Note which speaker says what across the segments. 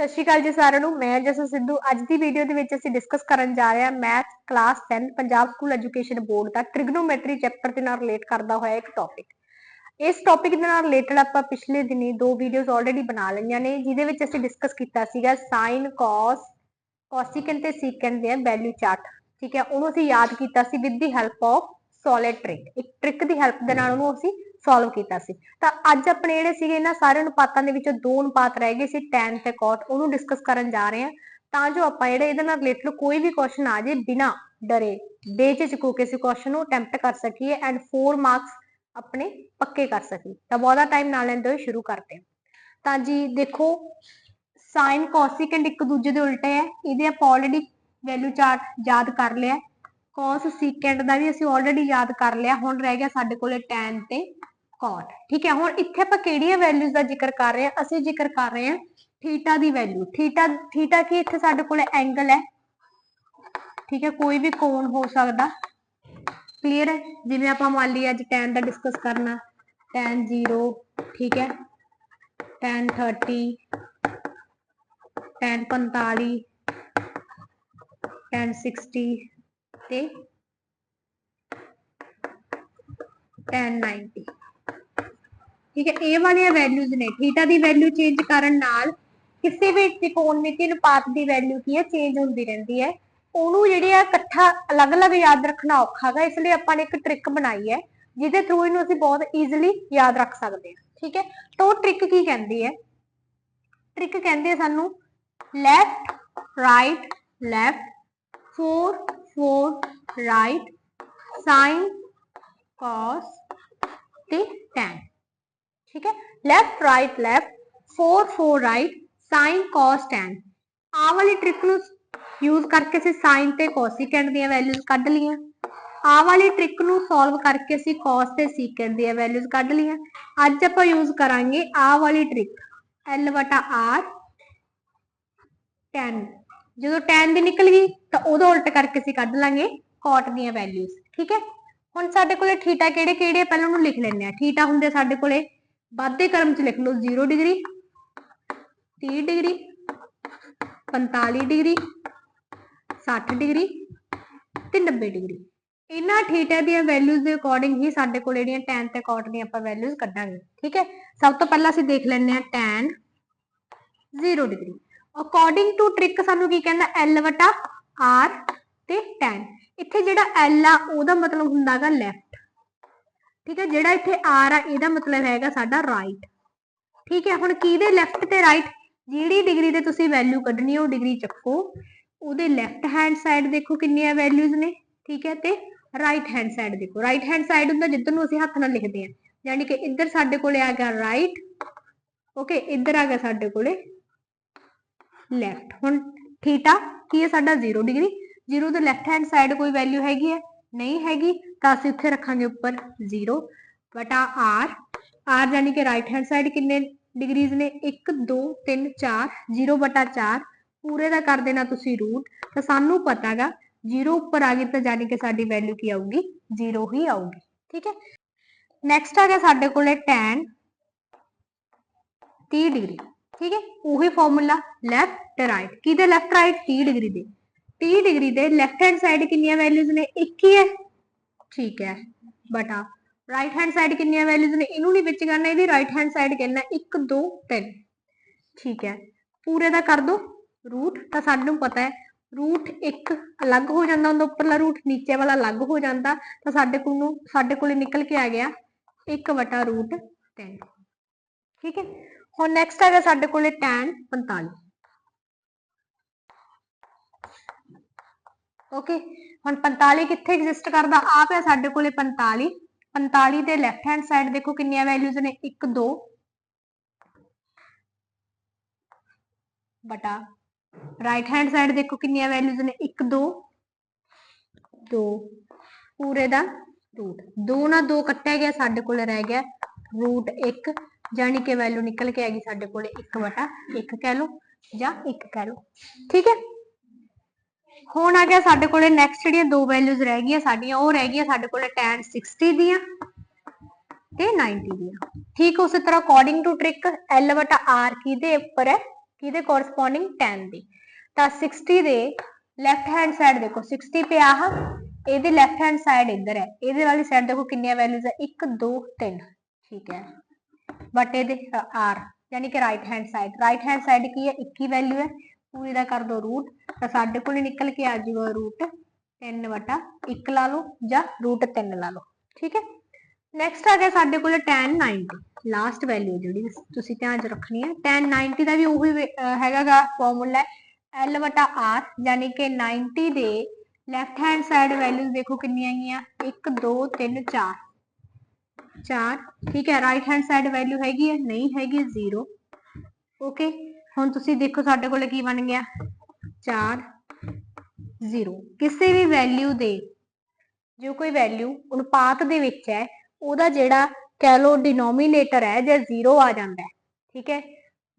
Speaker 1: ਸਤਿ ਸ਼੍ਰੀ ਅਕਾਲ ਜੀ ਸਾਰਿਆਂ ਨੂੰ, ਮੈਂ ਜਸਨ ਸਿੱਧੂ। ਅੱਜ ਦੀ ਵੀਡੀਓ ਦੇ ਵਿੱਚ ਅਸੀਂ ਡਿਸਕਸ ਕਰਨ ਜਾ ਰਹੇ ਹਾਂ math class 10 Punjab school education board ਦਾ ਟ੍ਰਿਗਨੋਮੈਟਰੀ ਚੈਪਟਰ ਦੇ ਨਾਲ ਰਿਲੇਟ ਕਰਦਾ ਹੋਇਆ ਇੱਕ ਟੌਪਿਕ ਇਸ ਟੌਪਿਕ ਦੇ ਨਾਲ ਰਿਲੇਟਡ ਆਪਾਂ ਪਿਛਲੇ ਦਿਨੀ ਦੋ ਵੀਡੀਓਜ਼ ਆਲਰੇਡੀ ਬਣਾ ਲਈਆਂ ਨੇ, ਜਿਹਦੇ ਵਿੱਚ ਅਸੀਂ ਡਿਸਕਸ ਕੀਤਾ ਸੀਗਾ ਸਾਈਨ cos ਕੋਸਿਕਨ ਤੇ ਸੀਕਨ ਦੇ ਵੈਲਿਊ ਚਾਰਟ ਠੀਕ ਹੈ, ਉਹਨੂੰ ਅਸੀਂ ਯਾਦ ਕੀਤਾ ਸੀ with the help of solid trick ਇੱਕ ਟ੍ਰਿਕ ਦੀ ਹੈਲਪ ਦੇ ਨਾਲ ਉਹਨੂੰ ਅਸੀਂ ਸੋਲਵ ਕੀਤਾ ਸੀ। ਤਾਂ ਅੱਜ ਆਪਣੇ ਜਿਹੜੇ ਸੀਗੇ ਇਹਨਾਂ ਸਾਰੇ ਅਨੁਪਾਤਾਂ ਦੇ ਵਿੱਚੋਂ ਦੋ ਅਨੁਪਾਤ ਰਹਿ ਗਏ ਸੀ, tan ਤੇ cot, ਉਹਨੂੰ ਡਿਸਕਸ ਕਰਨ ਜਾ ਰਹੇ ਹਾਂ। ਤਾਂ ਜੋ ਆਪਾਂ ਜਿਹੜੇ ਇਹਦੇ ਨਾਲ ਰਿਲੇਟਡ ਕੋਈ ਵੀ ਕੁਐਸਚਨ ਆ ਜੇ ਬਿਨਾ ਡਰੇ ਬੇਝਿਜਕ ਹੋ ਕੇ ਅਸੀਂ ਕੁਐਸਚਨ ਨੂੰ ਅਟੈਂਪਟ ਕਰ ਸਕੀਏ ਐਂਡ 4 ਮਾਰਕਸ ਆਪਣੇ ਪੱਕੇ ਕਰ ਸਕੀਏ। ਤਾਂ ਬਹੁਤਾ ਟਾਈਮ ਨਾ ਲੈਂਦੇ ਹੋਏ ਸ਼ੁਰੂ ਕਰਦੇ ਹਾਂ। ਤਾਂ ਜੀ ਦੇਖੋ ਸਾਈਨ ਕੋਸਿਕੈਂਟ ਇੱਕ ਦੂਜੇ ਦੇ ਉਲਟੇ ਹੈ। ਇਹਦੇ ਆਪਾਂ ਆਲਰੇਡੀ ਵੈਲਿਊ ਚਾਰਟ ਯਾਦ ਕਰ ਲਿਆ। cos secant ਦਾ ਵੀ ਅਸੀਂ ਆਲਰੇਡੀ ਯਾਦ ਕਰ ਲਿਆ। ਹੁਣ ਰਹਿ ਗਿਆ ਸਾਡੇ ਕੋਲੇ tan ਤੇ cot ਠੀਕ ਹੈ, ਹੁਣ ਇੱਥੇ ਆਪਾਂ ਕਿਹੜੀਆਂ ਵੈਲਿਊਜ਼ ਦਾ ਜ਼ਿਕਰ ਕਰ ਰਹੇ ਹਾਂ? ਅਸੀਂ ਜ਼ਿਕਰ ਕਰ ਰਹੇ ਹਾਂ ਥੀਟਾ ਦੀ ਵੈਲਿਊ ਥੀਟਾ ਥੀਟਾ ਕੀ ਇੱਥੇ ਸਾਡੇ ਕੋਲੇ ਐਂਗਲ ਹੈ? ਠੀਕ ਹੈ, ਕੋਈ ਵੀ ਕੋਣ ਹੋ ਸਕਦਾ। ਕਲੀਅਰ ਹੈ? ਜਿਵੇਂ ਆਪਾਂ ਮੰਨ ਲਈ ਅੱਜ tan ਦਾ ਡਿਸਕਸ ਕਰਨਾ। tan 0 ਠੀਕ ਹੈ। tan 30 tan 45 tan 60 ਤੇ tan 90 ਠੀਕ ਹੈ, ਇਹ ਵਾਲੀਆਂ ਵੈਲਿਊਜ਼ ਨੇ। ਥੀਟਾ ਦੀ ਵੈਲਿਊ ਚੇਂਜ ਕਰਨ ਨਾਲ ਕਿਸੇ ਵੀ ਤ੍ਰਿਕੋਣਮਿਤੀ ਅਨੁਪਾਤ ਦੀ ਵੈਲਿਊ ਕੀ ਹੈ ਚੇਂਜ ਹੁੰਦੀ ਰਹਿੰਦੀ ਹੈ। ਉਹਨੂੰ ਜਿਹੜੀ ਆ ਇਕੱਠਾ ਅਲੱਗ-ਅਲੱਗ ਯਾਦ ਰੱਖਣਾ ਔਖਾ ਹੈਗਾ, ਇਸ ਲਈ ਆਪਾਂ ਨੇ ਇੱਕ ਟ੍ਰਿਕ ਬਣਾਈ ਹੈ, ਜਿਹਦੇ ਥਰੂ ਇਹਨੂੰ ਅਸੀਂ ਬਹੁਤ ਈਜ਼ੀਲੀ ਯਾਦ ਰੱਖ ਸਕਦੇ ਹਾਂ। ਠੀਕ ਹੈ, ਤਾਂ ਉਹ ਟ੍ਰਿਕ ਕੀ ਕਹਿੰਦੀ ਹੈ? ਟ੍ਰਿਕ ਕਹਿੰਦੇ ਸਾਨੂੰ left right left 4 4 right sine cos, ਤੇ tan ਠੀਕ ਹੈ left right left 4 4 right sin cos, tan. ਆਹ ਵਾਲੀ ਟ੍ਰਿਕ ਨੂੰ ਯੂਜ਼ ਕਰਕੇ ਅਸੀਂ sin ਤੇ cosecant ਦੀਆਂ ਵੈਲਿਊਜ਼ ਕੱਢ ਲਈਆਂ ਆਹ ਵਾਲੀ ਟ੍ਰਿਕ ਨੂੰ ਸੋਲਵ ਕਰਕੇ ਅਸੀਂ cos ਤੇ secant ਦੀਆਂ ਵੈਲਿਊਜ਼ ਕੱਢ ਲਈਆਂ ਅੱਜ ਆਪਾਂ ਯੂਜ਼ ਕਰਾਂਗੇ ਆਹ ਵਾਲੀ ਟ੍ਰਿਕ L ਵਟਾ R, tan. ਜਦੋਂ tan ਦੀ ਨਿਕਲ ਗਈ ਤਾਂ ਉਹਦਾ ਉਲਟ ਕਰਕੇ ਅਸੀਂ ਕੱਢ ਲਾਂਗੇ cot ਦੀਆਂ ਵੈਲਿਊਜ਼ ਠੀਕ ਹੈ ਹੁਣ ਸਾਡੇ ਕੋਲੇ ਥੀਟਾ ਕਿਹੜੇ ਕਿਹੜੇ ਆ? ਪਹਿਲਾਂ ਉਹਨੂੰ ਲਿਖ ਲੈਂਦੇ ਆ ਥੀਟਾ ਹੁੰਦੇ ਸਾਡੇ ਕੋਲੇ ਵਾਧੇ ਕਰਮ ਚ ਲਿਖ ਲਓ 0 ਡਿਗਰੀ 30 ਡਿਗਰੀ 45 ਡਿਗਰੀ 60 ਡਿਗਰੀ ਤੇ 90 ਡਿਗਰੀ। ਇਹਨਾਂ ਥੀਟਾ ਦੀਆਂ ਵੈਲਿਊਜ਼ ਦੇ ਅਕੋਰਡਿੰਗ ਹੀ ਸਾਡੇ ਕੋਲ ਜਿਹੜੀਆਂ tan ਤੇ cot ਦੀਆਂ ਆਪਾਂ ਵੈਲਿਊਜ਼ ਕੱਢਾਂਗੇ, ਠੀਕ ਹੈ? ਸਭ ਤੋਂ ਪਹਿਲਾਂ ਅਸੀਂ ਦੇਖ ਲੈਂਦੇ ਹਾਂ tan 0 degree. According to trick ਸਾਨੂੰ ਕੀ ਕਹਿੰਦਾ, L ਵਟਾ R ਤੇ tan ਇੱਥੇ ਜਿਹੜਾ L ਆ, ਉਹਦਾ ਮਤਲਬ ਹੁੰਦਾਗਾ ਲੈਫਟ ਠੀਕ ਹੈ, ਜਿਹੜਾ ਇੱਥੇ R ਆ, ਇਹਦਾ ਮਤਲਬ ਹੈਗਾ ਸਾਡਾ ਰਾਈਟ ਠੀਕ ਹੈ, ਹੁਣ ਕਿਹਦੇ ਲੈਫਟ ਤੇ ਰਾਈਟ ਜਿਹੜੀ ਡਿਗਰੀ ਤੇ ਤੁਸੀਂ ਵੈਲਿਊ ਕੱਢਣੀ ਹੈ ਉਹ ਡਿਗਰੀ ਚੱਕੋ। ਉਹਦੇ ਲੈਫਟ ਹੈਂਡ ਸਾਈਡ ਦੇਖੋ ਕਿੰਨੀਆਂ ਵੈਲਿਊਜ਼ ਨੇ, ਠੀਕ ਹੈ, ਤੇ ਰਾਈਟ ਹੈਂਡ ਸਾਈਡ ਦੇਖੋ। ਰਾਈਟ ਹੈਂਡ ਸਾਈਡ ਹੁੰਦਾ ਜਿੱਧਰ ਨੂੰ ਅਸੀਂ ਹੱਥ ਨਾਲ ਲਿਖਦੇ ਹਾਂ ਯਾਨੀ ਕਿ ਇੱਧਰ ਸਾਡੇ ਕੋਲੇ ਆ ਗਿਆ ਰਾਈਟ ਓਕੇ ਇੱਧਰ ਆ ਗਿਆ ਸਾਡੇ ਕੋਲੇ ਲੈਫਟ ਹੁਣ ਥੀਟਾ ਕੀ ਹੈ ਸਾਡਾ 0 ਡਿਗਰੀ 0 ਦੇ ਲੈਫਟ ਹੈਂਡ ਸਾਈਡ ਕੋਈ ਵੈਲਿਊ ਹੈਗੀ ਹੈ? ਨਹੀਂ ਹੈਗੀ। ਤਾਂ ਅਸੀਂ ਉੱਥੇ ਰੱਖਾਂਗੇ ਉੱਪਰ 0 ਬਟਾ r r ਯਾਨੀ ਕਿ ਰਾਈਟ ਹੈਂਡ ਸਾਈਡ ਕਿੰਨੇ ਡਿਗਰੀਜ਼ ਨੇ? 1 2 3 4 0 ਬਟਾ 4 ਪੂਰੇ ਦਾ ਕਰ ਦੇਣਾ ਤੁਸੀਂ ਰੂਟ ਤਾਂ ਸਾਨੂੰ ਪਤਾਗਾ 0 ਉੱਪਰ ਆ ਗਈ ਤਾਂ ਯਾਨੀ ਕਿ ਸਾਡੀ ਵੈਲਿਊ ਕੀ ਆਊਗੀ? 0 ਹੀ ਆਊਗੀ, ਠੀਕ ਹੈ? ਨੈਕਸਟ ਆ ਗਿਆ ਸਾਡੇ ਕੋਲੇ tan 30 ਡਿਗਰੀ ਠੀਕ ਹੈ? ਉਹੀ ਫਾਰਮੂਲਾ ਲੈਫਟ ਤੇ ਰਾਈਟ ਕਿਹਦੇ ਲੈਫਟ ਰਾਈਟ 30 ਡਿਗਰੀ ਦੇ। 30 ਡਿਗਰੀ ਦੇ ਲੈਫਟ ਹੈਂਡ ਸਾਈਡ ਕਿੰਨੀਆਂ ਵੈਲਿਊਜ਼ ਨੇ? ਇੱਕ ਹੀ ਹੈ। ਠੀਕ ਹੈ ਬਟਾ ਰਾਈਟ ਹੈਂਡ ਸਾਈਡ ਕਿੰਨੀਆਂ ਵੈਲਿਊਜ਼ ਨੇ? ਇਹਨੂੰ ਨਹੀਂ ਵਿੱਚ ਕਰਨਾ, ਇਹਦੀ ਰਾਈਟ ਹੈਂਡ ਸਾਈਡ ਕਹਿੰਦਾ 1 2 3 ਠੀਕ ਹੈ, ਪੂਰੇ ਦਾ ਕਰ ਦੋ ਰੂਟ ਤਾਂ ਸਾਨੂੰ ਪਤਾ ਹੈ ਰੂਟ ਇੱਕ ਅਲੱਗ ਹੋ ਜਾਂਦਾ ਹੁੰਦਾ, ਉੱਪਰਲਾ ਰੂਟ ਨੀਚੇ ਵਾਲਾ ਅਲੱਗ ਹੋ ਜਾਂਦਾ, ਤਾਂ ਸਾਡੇ ਕੋਲ ਨੂੰ, ਸਾਡੇ ਕੋਲੇ ਨਿਕਲ ਕੇ ਆ ਗਿਆ 1 ਵਟਾ ਰੂਟ 3 ਠੀਕ ਹੈ, ਹੁਣ ਨੈਕਸਟ ਹੈਗਾ ਸਾਡੇ ਕੋਲੇ tan 45 ਓਕੇ ਹੁਣ 45 ਕਿੱਥੇ ਐਗਜ਼ਿਸਟ ਕਰਦਾ? ਆ ਪਿਆ ਸਾਡੇ ਕੋਲੇ 45 45 ਦੇ ਲੈਫਟ ਹੈਂਡ ਸਾਈਡ ਦੇਖੋ ਕਿੰਨੀਆਂ ਵੈਲਿਊਜ਼ ਨੇ। 1 2 ਬਟਾ। ਰਾਈਟ ਹੈਂਡ ਸਾਈਡ ਦੇਖੋ ਕਿੰਨੀਆਂ ਵੈਲਿਊਜ਼ ਨੇ। 1 2 2 ਪੂਰੇ ਦਾ ਰੂਟ 2 ਨਾਲ 2 ਕੱਟਿਆ ਗਿਆ ਸਾਡੇ ਕੋਲ ਰਹਿ ਗਿਆ ਰੂਟ 1 ਜਾਨੀ ਕਿ ਵੈਲਿਊ ਨਿਕਲ ਕੇ ਆ ਗਈ ਸਾਡੇ ਕੋਲ 1 ਵਟਾ 1 ਕਹਿ ਲਓ ਜਾਂ 1 ਕਹਿ ਲਓ। ਠੀਕ ਹੈ? ਹੁਣ ਆ ਗਿਆ ਸਾਡੇ ਕੋਲੇ ਨੈਕਸਟ ਜਿਹੜੀਆਂ ਦੋ ਵੈਲਿਊਜ਼ ਰਹਿ ਗਈਆਂ ਸਾਡੀਆਂ, ਉਹ ਰਹਿ ਗਈਆਂ ਸਾਡੇ ਕੋਲੇ tan 60 ਦੀਆਂ ਤੇ 90 ਦੀਆਂ। ਠੀਕ ਉਸੇ ਤਰ੍ਹਾਂ according to trick L R ਕਿਹਦੇ ਉੱਪਰ ਹੈ? ਕਿਹਦੇ ਕੋਰਸਪੋਂਡਿੰਗ 10 ਦੀ? ਤਾਂ 60 ਦੇ ਲੈਫਟ ਹੈਂਡ ਸਾਈਡ ਦੇਖੋ 60 ਪਿਆ ਆ, ਇਹਦੇ ਲੈਫਟ ਹੈਂਡ ਸਾਈਡ ਇੱਧਰ ਹੈ। ਇਹਦੇ ਵਾਲੀ ਸਾਈਡ ਦੇਖੋ ਕਿੰਨੀਆਂ ਵੈਲਿਊਜ਼ ਹੈ? 1 2 3 ਠੀਕ ਹੈ। ਬਟ ਇਹਦੇ r, ਯਾਨੀ ਕਿ right hand side right hand side ਕੀ ਹੈ? 21 ਵੈਲਿਊ ਹੈ। ਪੂਰੀ ਦਾ ਕਰ ਦੋ ਰੂਟ ਤਾਂ ਸਾਡੇ ਕੋਲ ਨਿਕਲ ਕੇ ਆ ਜਾਊਗਾ ਰੂਟ 3 ਵਟਾ 1 ਲਾ ਲਓ ਜਾਂ ਰੂਟ 3 ਲਾ ਲਓ, ਠੀਕ ਹੈ? ਨੈਕਸਟ ਆ ਗਿਆ ਸਾਡੇ ਕੋਲ tan 90 ਲਾਸਟ ਵੈਲਿਊ ਜਿਹੜੀ, ਤੁਸੀਂ ਧਿਆਨ ਚ ਰੱਖਣੀ ਹੈ। Tan 90 ਦਾ ਵੀ ਉਹੀ ਹੈਗਾਗਾ ਫਾਰਮੂਲਾ L ਵਟਾ R ਯਾਨੀ ਕਿ 90 ਦੇ ਲੈਫਟ ਹੈਂਡ ਸਾਈਡ ਵੈਲਿਊਜ਼ ਦੇਖੋ ਕਿੰਨੀਆਂ ਆਈਆਂ 1 2 3 4 4 ਠੀਕ ਹੈ ਰਾਈਟ ਹੈਂਡ ਸਾਈਡ ਵੈਲਿਊ ਹੈਗੀ ਹੈ, ਨਹੀਂ ਹੈਗੀ 0 ਓਕੇ ਹੁਣ ਤੁਸੀਂ ਦੇਖੋ ਸਾਡੇ ਕੋਲ ਕੀ ਬਣ ਗਿਆ? 4 0 ਕਿਸੇ ਵੀ ਵੈਲਿਊ ਦੇ, ਜੋ ਕੋਈ ਵੈਲਿਊ ਅਨੁਪਾਤ ਦੇ ਵਿੱਚ ਹੈ, ਉਹਦਾ ਜਿਹੜਾ ਕਹਿ ਲੋ ਡਿਨੋਮੀਨੇਟਰ ਹੈ, ਜੇ 0 ਆ ਜਾਂਦਾ ਹੈ, ਠੀਕ ਹੈ?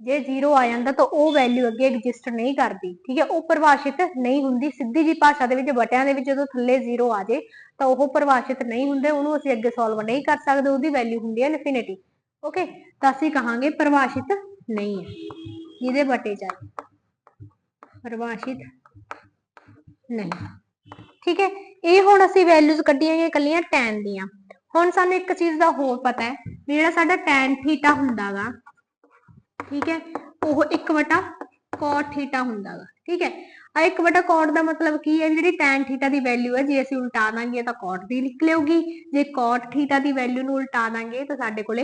Speaker 1: ਜੇ 0 ਆ ਜਾਂਦਾ ਤਾਂ ਉਹ ਵੈਲਿਊ ਅੱਗੇ ਐਗਜ਼ਿਸਟ ਨਹੀਂ ਕਰਦੀ, ਠੀਕ ਹੈ? ਉਹ ਪਰਿਭਾਸ਼ਿਤ ਨਹੀਂ ਹੁੰਦੀ। ਸਿੱਧੀ ਜੀ ਭਾਸ਼ਾ ਦੇ ਵਿੱਚ, ਵਟਿਆਂ ਦੇ ਵਿੱਚ ਜਦੋਂ ਥੱਲੇ 0 ਆ ਜੇ, ਤਾਂ ਉਹ ਪਰਿਭਾਸ਼ਿਤ ਨਹੀਂ ਹੁੰਦੇ, ਉਹਨੂੰ ਅਸੀਂ ਅੱਗੇ ਸੋਲਵ ਨਹੀਂ ਕਰ ਸਕਦੇ। ਉਹਦੀ ਵੈਲਿਊ ਹੁੰਦੀ ਹੈ ਇਨਫਿਨਿਟੀ ਓਕੇ ਤਾਂ ਅਸੀਂ ਕਹਾਂਗੇ ਪਰਿਭਾਸ਼ਿਤ ਨਹੀਂ ਹੈ। ਜਿਹਦੇ ਬਟੇ ਚਾਹੇ ਪਰਿਭਾਸ਼ਿਤ ਨਹੀਂ। ਠੀਕ ਹੈ, ਇਹ ਹੁਣ ਅਸੀਂ ਵੈਲਿਊਜ਼ ਕੱਢੀਆਂ ਗਈਆਂ ਕੱਲੀਆਂ tan ਦੀਆਂ। ਹੁਣ ਸਾਨੂੰ ਇੱਕ ਚੀਜ਼ ਦਾ ਹੋਰ ਪਤਾ ਹੈ, ਵੀ ਜਿਹੜਾ ਸਾਡਾ tan ਥੀਟਾ ਹੁੰਦਾਗਾ, ਠੀਕ ਹੈ, ਉਹ 1 ਵਟਾ cot ਥੀਟਾ ਹੁੰਦਾਗਾ, ਠੀਕ ਹੈ। ਆ 1 ਵਟਾ cot ਦਾ ਮਤਲਬ ਕੀ ਹੈ ਵੀ ਜਿਹੜੀ tan ਥੀਟਾ ਦੀ ਵੈਲਿਊ ਹੈ, ਜੇ ਅਸੀਂ ਉਲਟਾ ਦਾਂਗੇ ਤਾਂ cot ਦੀ ਨਿਕਲੇਗੀ ਜੇ cot ਥੀਟਾ ਦੀ ਵੈਲਿਊ ਨੂੰ ਉਲਟਾ ਦਾਂਗੇ ਤਾਂ ਸਾਡੇ ਕੋਲੇ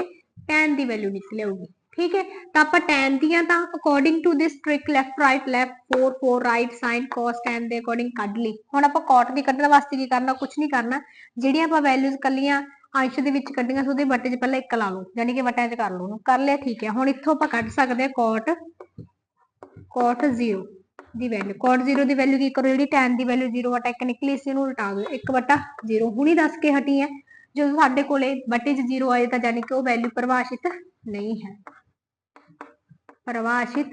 Speaker 1: tan ਦੀ ਵੈਲਿਊ ਨਿਕਲ ਠੀਕ ਹੈ, ਤਾਂ ਆਪਾਂ tan ਦੀਆਂ ਤਾਂ according to this trick left right left 4 4 right sine cos, tan ਦੇ ਅਕੋਰਡਿੰਗ ਕੱਢ ਲਈ। ਹੁਣ ਆਪਾਂ cot ਦੀ ਕੱਢਣ ਵਾਸਤੇ ਕੀ ਕਰਨਾ ਕੁਝ ਨਹੀਂ ਕਰਨਾ। ਜਿਹੜੀਆਂ ਆਪਾਂ ਵੈਲਿਊਜ਼ ਕੱਲੀਆਂ ਅੰਸ਼ ਦੇ ਵਿੱਚ ਕੱਢੀਆਂ ਸੀ, ਉਹਦੇ ਵਟੇ 'ਚ ਪਹਿਲਾਂ ਇੱਕ ਲਾ ਲਓ ਯਾਨੀ ਕਿ ਵਟਿਆਂ 'ਚ ਕਰ ਲਓ ਉਹਨੂੰ। ਕਰ ਲਿਆ, ਠੀਕ ਹੈ। ਹੁਣ ਇੱਥੋਂ ਆਪਾਂ ਕੱਢ ਸਕਦੇ ਹਾਂ cot cot 0 ਦੀ ਵੈਲਿਊ cot 0 ਦੀ ਵੈਲਿਊ ਕੀ ਕਰੋ, ਜਿਹੜੀ tan ਦੀ ਵੈਲਿਊ 0 ਵਟਾ 1 ਨਿਕਲੀ ਸੀ, ਉਹਨੂੰ ਉਲਟਾ ਦਿਓ। 1 ਵਟਾ 0 ਹੁਣੀ ਦੱਸ ਕੇ ਹਟੀ ਹੈ, ਜਦੋਂ ਸਾਡੇ ਕੋਲੇ ਵਟੇ 'ਚ 0 ਆਏ ਤਾਂ ਯਾਨੀ ਕਿ ਉਹ ਵੈਲਿਊ ਪਰਿਭਾਸ਼ਿਤ ਨਹੀਂ ਹੈ। ਪਰਿਭਾਸ਼ਿਤ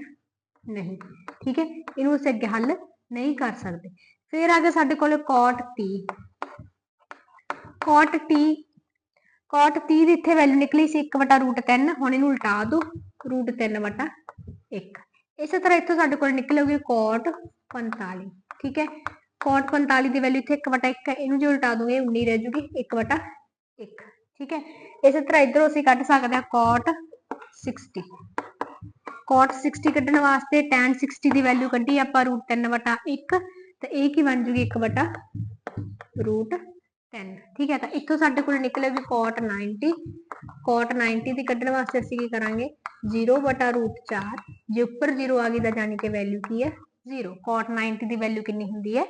Speaker 1: ਨਹੀਂ। ਠੀਕ ਹੈ? ਇਹਨੂੰ ਅਸੀਂ ਅੱਗੇ ਹੱਲ ਨਹੀਂ ਕਰ ਸਕਦੇ। ਫਿਰ ਆ ਗਿਆ ਸਾਡੇ ਕੋਲੇ cot t cot t cot t ਦੀ ਇੱਥੇ ਵੈਲਿਊ ਨਿਕਲੀ ਸੀ 1 ਵਟਾ ਰੂਟ 3 ਹੁਣ ਇਹਨੂੰ ਉਲਟਾ ਦਿਓ। ਰੂਟ 3 ਵਟਾ 1 ਇਸੇ ਤਰ੍ਹਾਂ ਇੱਥੋਂ ਸਾਡੇ ਕੋਲ ਨਿਕਲੇਗੀ cot 45 ਠੀਕ ਹੈ? cot 45 ਦੀ ਵੈਲਿਊ ਇੱਥੇ 1 ਵਟਾ 1 ਹੈ। ਇਹਨੂੰ ਜੇ ਉਲਟਾ ਦੋਗੇ 19 ਰਹਿ ਜੂਗੀ। 1 ਵਟਾ 1 ਠੀਕ ਹੈ? ਇਸੇ ਤਰ੍ਹਾਂ ਇਧਰੋਂ ਅਸੀਂ ਕੱਢ ਸਕਦੇ ਹਾਂ cot 60 cot 60 ਕੱਢਣ ਵਾਸਤੇ tan 60 ਦੀ ਵੈਲਿਊ ਕੱਢੀ ਆਪਾਂ √3/1 ਤੇ ਇਹ ਕੀ ਬਣ ਜੂਗੀ 1 ਵਟਾ ਰੂਟ 10 ਠੀਕ ਹੈ, ਤਾਂ ਇੱਥੋਂ ਸਾਡੇ ਕੋਲ ਨਿਕਲੇਗੀ cot 90 cot 90 ਦੀ ਕੱਢਣ ਵਾਸਤੇ ਅਸੀਂ ਕੀ ਕਰਾਂਗੇ? 0 ਵਟਾ ਰੂਟ 4 ਜੇ ਉੱਪਰ 0 ਆ ਗਈ ਤਾਂ ਜਾਣੀ ਕਿ ਵੈਲਿਊ ਕੀ ਹੈ? 0 cot 90 ਦੀ ਵੈਲਿਊ ਕਿੰਨੀ ਹੁੰਦੀ ਹੈ?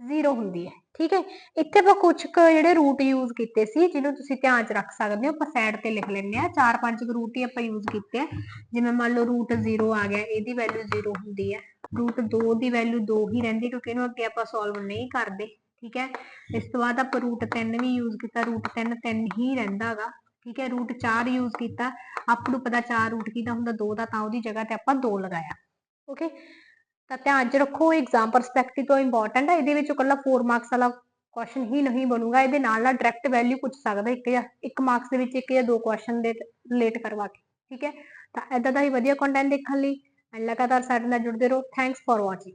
Speaker 1: 0 ਹੁੰਦੀ ਹੈ, ਠੀਕ ਹੈ? ਇੱਥੇ ਆਪਾਂ ਕੁਝ ਕੁ ਜਿਹੜੇ ਰੂਟ ਯੂਜ਼ ਕੀਤੇ ਸੀ, ਜਿਹਨੂੰ ਤੁਸੀਂ ਧਿਆਨ 'ਚ ਰੱਖ ਸਕਦੇ ਹੋ, ਆਪਾਂ ਸਾਈਡ ਤੇ ਲਿਖ ਲੈਂਦੇ ਆ ਚਾਰ ਪੰਜ ਰੂਟ ਹੀ ਆਪਾਂ ਯੂਜ਼ ਕੀਤੇ ਆ। ਜਿਵੇਂ ਮੰਨ ਲਓ ਰੂਟ 0 ਆ ਗਿਆ, ਇਹਦੀ ਵੈਲਿਊ 0 ਹੁੰਦੀ ਹੈ। ਰੂਟ 2 ਦੀ ਵੈਲਿਊ 2 ਹੀ ਰਹਿੰਦੀ, ਕਿਉਂਕਿ ਇਹਨੂੰ ਅੱਗੇ ਆਪਾਂ ਸੋਲਵ ਨਹੀਂ ਕਰਦੇ, ਠੀਕ ਹੈ? ਇਸ ਤੋਂ ਬਾਅਦ ਆਪਾਂ ਰੂਟ 3 ਵੀ ਯੂਜ਼ ਕੀਤਾ ਰੂਟ 3 3 ਹੀ ਰਹਿੰਦਾਗਾ ਠੀਕ ਹੈ? ਰੂਟ 4 ਯੂਜ਼ ਕੀਤਾ, ਆਪ ਨੂੰ ਪਤਾ 4 ਰੂਟ ਕਿਹਦਾ ਹੁੰਦਾ 2 ਦਾ, ਤਾਂ ਉਹਦੀ ਜਗ੍ਹਾ ਤੇ ਆਪਾਂ 2 ਲਗਾਇਆ ਓਕੇ ਤਾਂ ਧਿਆਨ 'ਚ ਰੱਖੋ, ਇਹ ਐਗਜ਼ਾਮ ਪਰਸਪੈਕਟਿਵ ਤੋਂ ਇੰਪੋਰਟੈਂਟ ਹੈ ਇਹਦੇ ਵਿੱਚ ਇਕੱਲਾ 4 ਮਾਰਕਸ ਵਾਲਾ ਕੁਐਸਚਨ ਹੀ ਨਹੀਂ ਬਣੂਗਾ, ਇਹਦੇ ਨਾਲ ਨਾਲ ਡਾਇਰੈਕਟ ਵੈਲਿਊ ਪੁੱਛ ਸਕਦਾ ਇੱਕ ਜਾਂ ਇੱਕ ਮਾਰਕਸ ਦੇ ਵਿੱਚ ਇੱਕ ਜਾਂ ਦੋ ਕੁਐਸਚਨ ਦੇ ਰਿਲੇਟ ਕਰਵਾ ਕੇ, ਠੀਕ ਹੈ? ਤਾਂ ਇਦਾਂ ਦਾ ਹੀ ਵਧੀਆ ਕੰਟੈਂਟ ਦੇਖਣ ਲਈ ਲਗਾਤਾਰ ਸਾਡੇ ਨਾਲ ਜੁੜਦੇ ਰਹੋ ਥੈਂਕਸ ਫॉर ਵਾਚਿੰਗ